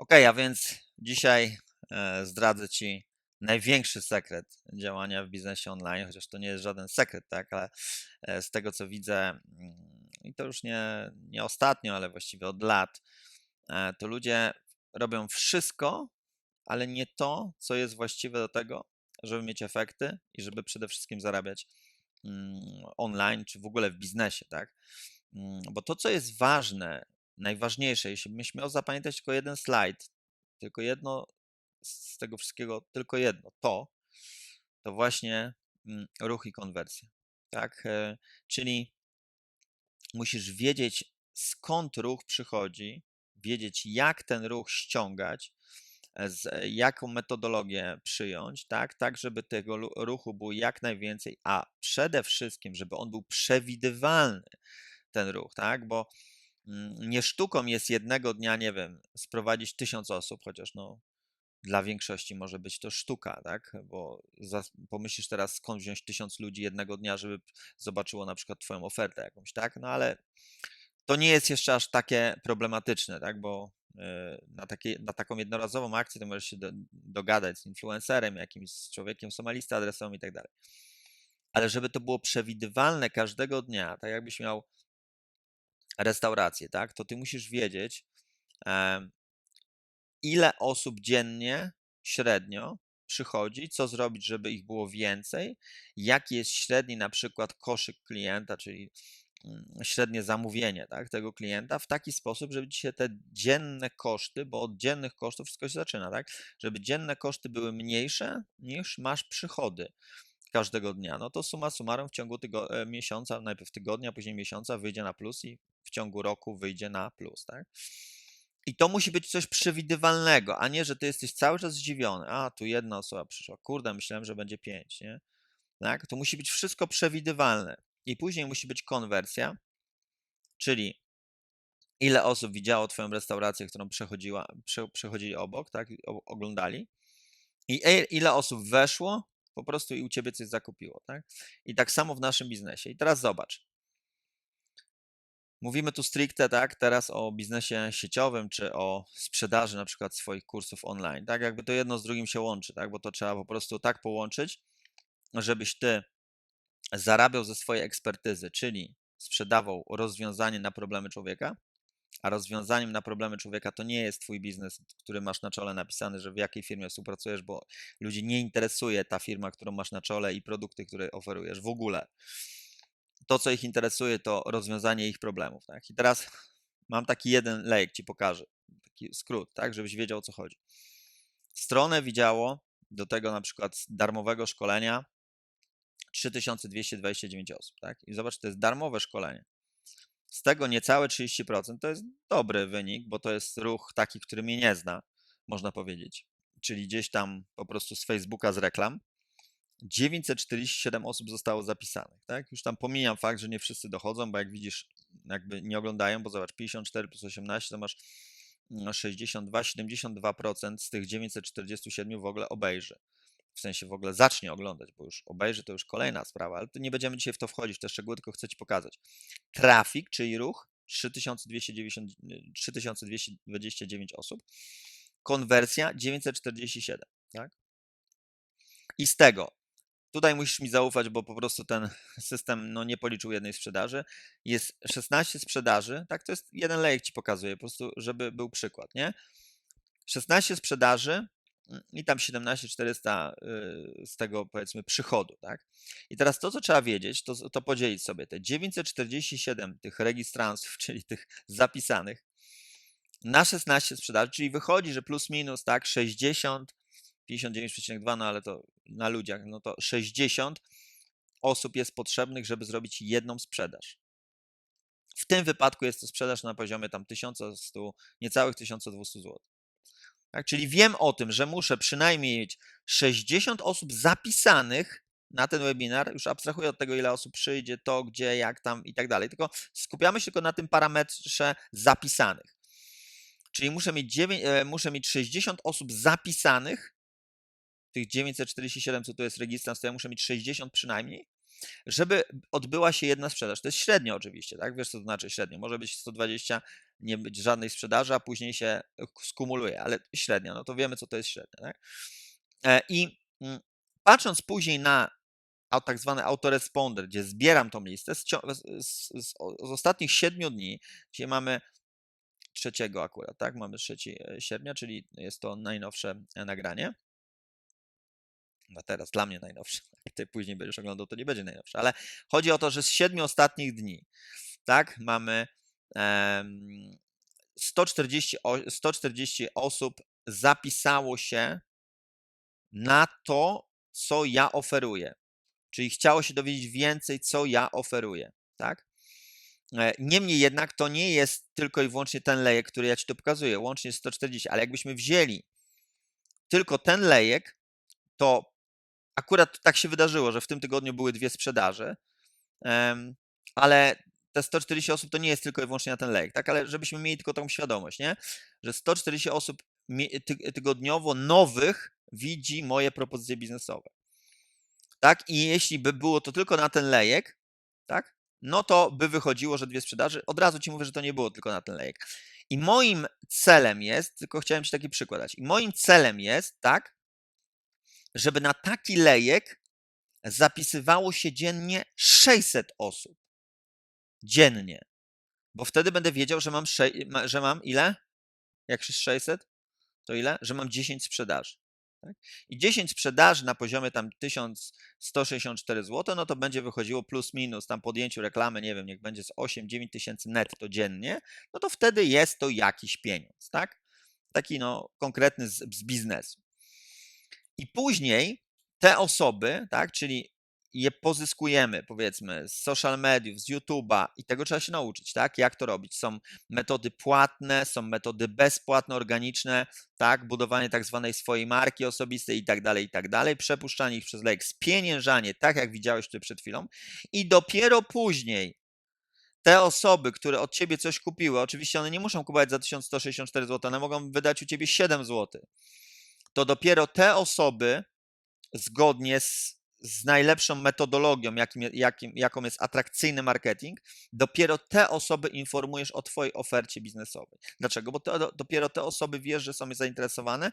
Ok, a więc dzisiaj e, zdradzę Ci największy sekret działania w biznesie online, chociaż to nie jest żaden sekret, tak, ale e, z tego co widzę, mm, i to już nie, nie ostatnio, ale właściwie od lat, e, to ludzie robią wszystko, ale nie to, co jest właściwe do tego, żeby mieć efekty i żeby przede wszystkim zarabiać mm, online, czy w ogóle w biznesie, tak? Mm, Bo to, co jest ważne, najważniejsze, jeśli miał zapamiętać tylko jeden slajd, tylko jedno z tego wszystkiego, tylko jedno, to, to właśnie mm, ruch i konwersja, tak? E, Czyli musisz wiedzieć, skąd ruch przychodzi, wiedzieć, jak ten ruch ściągać, e, e, jaką metodologię przyjąć, tak, tak, żeby tego ruchu było jak najwięcej, a przede wszystkim, żeby on był przewidywalny, ten ruch, tak, bo nie sztuką jest jednego dnia, nie wiem, sprowadzić tysiąc osób, chociaż no dla większości może być to sztuka, tak? Bo zas- pomyślisz teraz, skąd wziąć tysiąc ludzi jednego dnia, żeby zobaczyło na przykład Twoją ofertę jakąś, tak? No ale to nie jest jeszcze aż takie problematyczne, tak? Bo e, na, takie, na taką jednorazową akcję to możesz się do, dogadać z influencerem, jakimś z człowiekiem, są ma listę adresową i tak dalej. Ale żeby to było przewidywalne każdego dnia, tak jakbyś miał restaurację, tak? To ty musisz wiedzieć, ile osób dziennie średnio przychodzi, co zrobić, żeby ich było więcej, jaki jest średni na przykład koszyk klienta, czyli mm, średnie zamówienie tak, tego klienta w taki sposób, żeby się te dzienne koszty, bo od dziennych kosztów wszystko się zaczyna, tak, żeby dzienne koszty były mniejsze niż masz przychody każdego dnia. No to suma summarum w ciągu tygo- e, miesiąca, najpierw tygodnia, później miesiąca wyjdzie na plus i w ciągu roku wyjdzie na plus, tak? I to musi być coś przewidywalnego, a nie, że ty jesteś cały czas zdziwiony. A, tu jedna osoba przyszła. Kurde, myślałem, że będzie pięć, nie? Tak? To musi być wszystko przewidywalne. I później musi być konwersja, czyli ile osób widziało twoją restaurację, którą przechodziła, prze, przechodzili obok, tak? o- Oglądali. I e- ile osób weszło po prostu i u ciebie coś zakupiło, tak? I tak samo w naszym biznesie. I teraz zobacz. Mówimy tu stricte, tak, teraz o biznesie sieciowym, czy o sprzedaży na przykład swoich kursów online, tak, jakby to jedno z drugim się łączy, tak, bo to trzeba po prostu tak połączyć, żebyś ty zarabiał ze swojej ekspertyzy, czyli sprzedawał rozwiązanie na problemy człowieka, a rozwiązaniem na problemy człowieka to nie jest twój biznes, który masz na czole napisany, że w jakiej firmie współpracujesz, bo ludzi nie interesuje ta firma, którą masz na czole i produkty, które oferujesz w ogóle to, co ich interesuje, to rozwiązanie ich problemów. Tak? I teraz mam taki jeden lejek, ci pokażę, taki skrót, tak, żebyś wiedział o co chodzi. Stronę widziało do tego na przykład darmowego szkolenia 3229 osób. Tak? I zobacz, to jest darmowe szkolenie. Z tego niecałe 30% to jest dobry wynik, bo to jest ruch taki, który mnie nie zna, można powiedzieć. Czyli gdzieś tam po prostu z Facebooka z reklam. 947 osób zostało zapisanych, tak? Już tam pomijam fakt, że nie wszyscy dochodzą, bo jak widzisz, jakby nie oglądają, bo zobacz, 54 plus 18 to masz no, 62, 72% z tych 947 w ogóle obejrzy. W sensie w ogóle zacznie oglądać, bo już obejrzy to już kolejna sprawa, ale nie będziemy dzisiaj w to wchodzić, w te szczegóły, tylko chcę Ci pokazać. Trafik, czyli ruch, 3290, 3229 osób, konwersja 947, tak? I z tego Tutaj musisz mi zaufać, bo po prostu ten system no, nie policzył jednej sprzedaży. Jest 16 sprzedaży, tak? To jest jeden lejek ci pokazuje, po prostu, żeby był przykład, nie? 16 sprzedaży i tam 17 400 y, z tego powiedzmy przychodu, tak? I teraz to, co trzeba wiedzieć, to, to podzielić sobie te 947 tych registrantów, czyli tych zapisanych na 16 sprzedaży, czyli wychodzi, że plus minus, tak, 60 59,2, no ale to na ludziach, no to 60 osób jest potrzebnych, żeby zrobić jedną sprzedaż. W tym wypadku jest to sprzedaż na poziomie tam 1100, niecałych 1200 zł. Tak? Czyli wiem o tym, że muszę przynajmniej mieć 60 osób zapisanych na ten webinar, już abstrahuję od tego, ile osób przyjdzie, to, gdzie, jak tam i tak dalej, tylko skupiamy się tylko na tym parametrze zapisanych. Czyli muszę mieć, 9, e, muszę mieć 60 osób zapisanych tych 947, co to jest rejestracja, to ja muszę mieć 60 przynajmniej. Żeby odbyła się jedna sprzedaż. To jest średnio oczywiście, tak? Wiesz, co to znaczy średnio. Może być 120, nie być żadnej sprzedaży, a później się skumuluje, ale średnio, no to wiemy, co to jest średnio, tak? E, I mm, patrząc później na tak zwany autoresponder, gdzie zbieram tą listę z, z, z, z ostatnich siedmiu dni, gdzie mamy trzeciego akurat, tak? Mamy 3 e, sierpnia, czyli jest to najnowsze e, nagranie. No teraz dla mnie najnowsze. Jak ty później będziesz oglądał, to nie będzie najnowsze, ale chodzi o to, że z siedmiu ostatnich dni, tak? Mamy um, 140, 140 osób zapisało się na to, co ja oferuję. Czyli chciało się dowiedzieć więcej, co ja oferuję, tak? E, niemniej jednak to nie jest tylko i wyłącznie ten lejek, który ja Ci tu pokazuję, łącznie 140, ale jakbyśmy wzięli tylko ten lejek, to akurat tak się wydarzyło, że w tym tygodniu były dwie sprzedaże, ale te 140 osób to nie jest tylko i wyłącznie na ten lejek, tak? Ale żebyśmy mieli tylko tą świadomość, nie? Że 140 osób tygodniowo nowych widzi moje propozycje biznesowe. Tak? I jeśli by było to tylko na ten lejek, tak? no to by wychodziło, że dwie sprzedaży. Od razu ci mówię, że to nie było tylko na ten lejek. I moim celem jest, tylko chciałem ci taki przykład dać, i moim celem jest, tak, żeby na taki lejek zapisywało się dziennie 600 osób. Dziennie. Bo wtedy będę wiedział, że mam, że mam ile? Jak 600? To ile? Że mam 10 sprzedaży. Tak? I 10 sprzedaży na poziomie tam 1164 zł, no to będzie wychodziło plus minus tam podjęciu reklamy, nie wiem, niech będzie z 8-9 tysięcy netto dziennie, no to wtedy jest to jakiś pieniądz, tak? Taki no konkretny z, z biznesu. I później te osoby, tak, czyli je pozyskujemy, powiedzmy, z social mediów, z YouTube'a i tego trzeba się nauczyć, tak? Jak to robić? Są metody płatne, są metody bezpłatne, organiczne, tak? Budowanie tak zwanej swojej marki osobistej i tak dalej, i tak dalej, przepuszczanie ich przez lek, spieniężanie, tak jak widziałeś tutaj przed chwilą i dopiero później te osoby, które od ciebie coś kupiły, oczywiście one nie muszą kupować za 1164 zł, one mogą wydać u ciebie 7 zł, to dopiero te osoby zgodnie z z najlepszą metodologią, jakim, jakim, jaką jest atrakcyjny marketing, dopiero te osoby informujesz o Twojej ofercie biznesowej. Dlaczego? Bo to, dopiero te osoby wiesz, że są zainteresowane.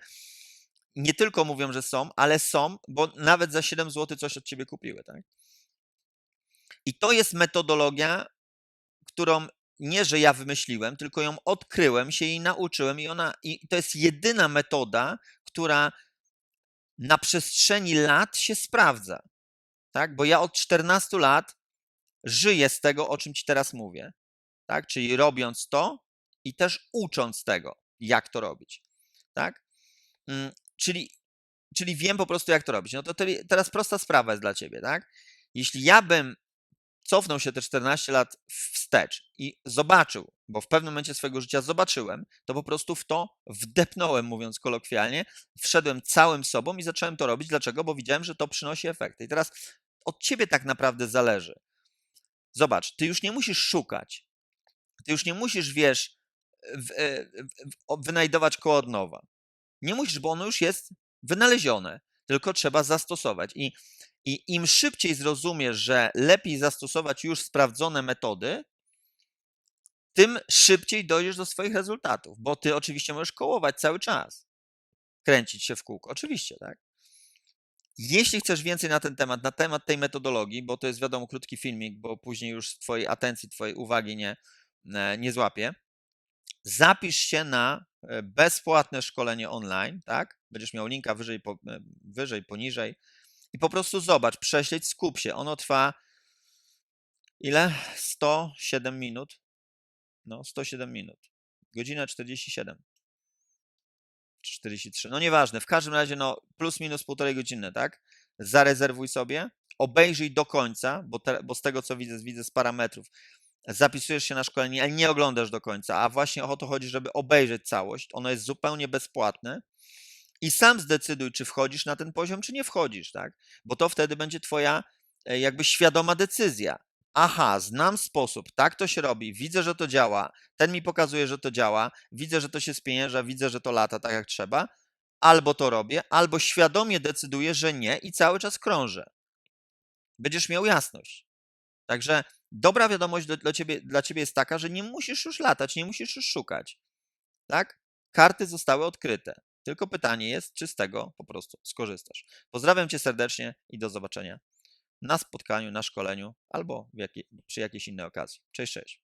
Nie tylko mówią, że są, ale są, bo nawet za 7 zł coś od Ciebie kupiły. Tak? I to jest metodologia, którą nie, że ja wymyśliłem, tylko ją odkryłem, się jej nauczyłem i ona i to jest jedyna metoda, która na przestrzeni lat się sprawdza. Tak? Bo ja od 14 lat żyję z tego, o czym ci teraz mówię. Tak? Czyli robiąc to i też ucząc tego, jak to robić. Tak? Mm, czyli, czyli wiem po prostu, jak to robić. No to teraz prosta sprawa jest dla ciebie. Tak? Jeśli ja bym cofnął się te 14 lat wstecz i zobaczył, bo w pewnym momencie swojego życia zobaczyłem, to po prostu w to wdepnąłem, mówiąc kolokwialnie, wszedłem całym sobą i zacząłem to robić. Dlaczego? Bo widziałem, że to przynosi efekty. I teraz od ciebie tak naprawdę zależy. Zobacz, ty już nie musisz szukać. Ty już nie musisz, wiesz, e, wynajdować koło od nowa. Nie musisz, bo ono już jest wynalezione, tylko trzeba zastosować. I i im szybciej zrozumiesz, że lepiej zastosować już sprawdzone metody, tym szybciej dojdziesz do swoich rezultatów, bo ty oczywiście możesz kołować cały czas, kręcić się w kółko. Oczywiście, tak? Jeśli chcesz więcej na ten temat, na temat tej metodologii, bo to jest wiadomo krótki filmik, bo później już twojej atencji, twojej uwagi nie, e, nie złapie, zapisz się na e, bezpłatne szkolenie online, tak? Będziesz miał linka wyżej, e, wyżej poniżej i po prostu zobacz, prześledź, skup się. Ono trwa ile? 107 minut. No, 107 minut. Godzina 47. 43. No nieważne, w każdym razie no plus minus półtorej godziny, tak? Zarezerwuj sobie, obejrzyj do końca, bo, te, bo z tego co widzę, widzę z parametrów, zapisujesz się na szkolenie, ale nie oglądasz do końca, a właśnie o to chodzi, żeby obejrzeć całość. Ono jest zupełnie bezpłatne i sam zdecyduj, czy wchodzisz na ten poziom, czy nie wchodzisz, tak? Bo to wtedy będzie twoja e, jakby świadoma decyzja. Aha, znam sposób, tak to się robi, widzę, że to działa, ten mi pokazuje, że to działa, widzę, że to się spienięża, widzę, że to lata tak jak trzeba, albo to robię, albo świadomie decyduję, że nie i cały czas krążę. będziesz miał jasność. Także dobra wiadomość dla, ciebie, dla ciebie jest taka, że nie musisz już latać, nie musisz już szukać. Tak? Karty zostały odkryte. Tylko pytanie jest, czy z tego po prostu skorzystasz. Pozdrawiam cię serdecznie i do zobaczenia na spotkaniu, na szkoleniu albo jakiej, przy jakiejś innej okazji. Cześć, cześć.